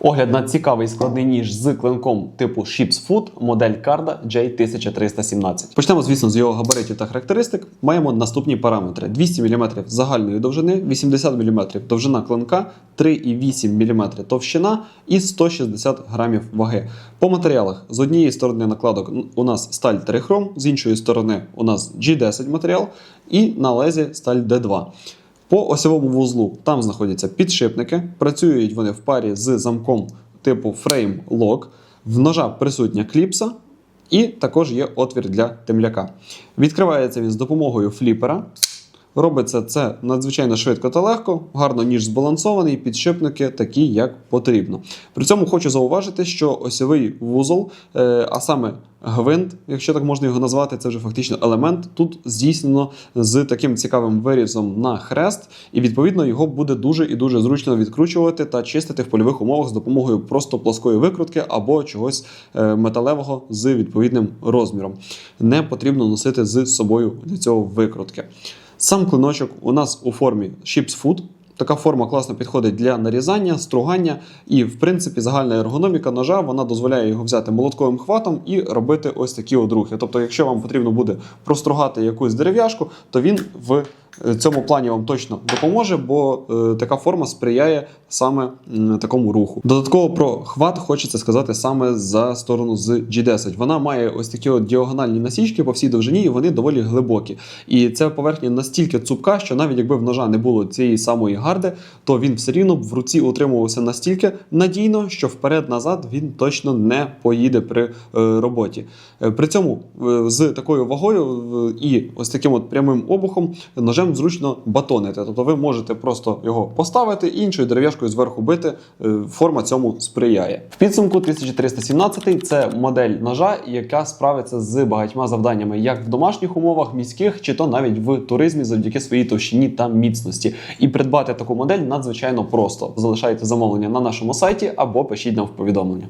Огляд на цікавий складний ніж з клинком типу Ships Food, модель Карда J1317. Почнемо, звісно, з його габаритів та характеристик. Маємо наступні параметри: 200 мм загальної довжини, 80 мм довжина клинка, 3,8 мм товщина і 160 грамів ваги. По матеріалах з однієї сторони накладок у нас сталь трихром, з іншої сторони у нас G10 матеріал і на лезі сталь D2. По осьовому вузлу там знаходяться підшипники, працюють вони в парі з замком типу Frame Lock. В ножа присутня кліпса, і також є отвір для темляка. Відкривається він з допомогою фліпера. Робиться це надзвичайно швидко та легко, гарно ніж збалансований, підшипники такі, як потрібно. При цьому хочу зауважити, що осьовий вузол, е, а саме гвинт, якщо так можна його назвати, це вже фактично елемент. Тут здійснено з таким цікавим вирізом на хрест, і відповідно його буде дуже і дуже зручно відкручувати та чистити в польових умовах з допомогою просто плоскої викрутки або чогось е, металевого з відповідним розміром. Не потрібно носити з собою для цього викрутки. Сам клиночок у нас у формі Ships Food. Така форма класно підходить для нарізання, стругання, і, в принципі, загальна ергономіка ножа вона дозволяє його взяти молотковим хватом і робити ось такі от рухи. Тобто, якщо вам потрібно буде простругати якусь дерев'яшку, то він в е, цьому плані вам точно допоможе, бо е, така форма сприяє саме такому руху. Додатково про хват хочеться сказати саме за сторону з G10. Вона має ось такі от діагональні насічки по всій довжині, і вони доволі глибокі. І ця поверхня настільки цупка, що навіть якби в ножа не було цієї самої гарди, то він все рівно в руці утримувався настільки надійно, що вперед-назад він точно не поїде при е, роботі. При цьому з такою вагою і ось таким от прямим обухом ножем зручно батонити. Тобто ви можете просто його поставити іншою дерев'яшкою зверху бити. Е, Форма цьому сприяє. В підсумку 1317 це модель ножа, яка справиться з багатьма завданнями, як в домашніх умовах, міських, чи то навіть в туризмі завдяки своїй товщині та міцності. І придбати таку модель надзвичайно просто. Залишайте замовлення на нашому сайті або пишіть нам в повідомлення.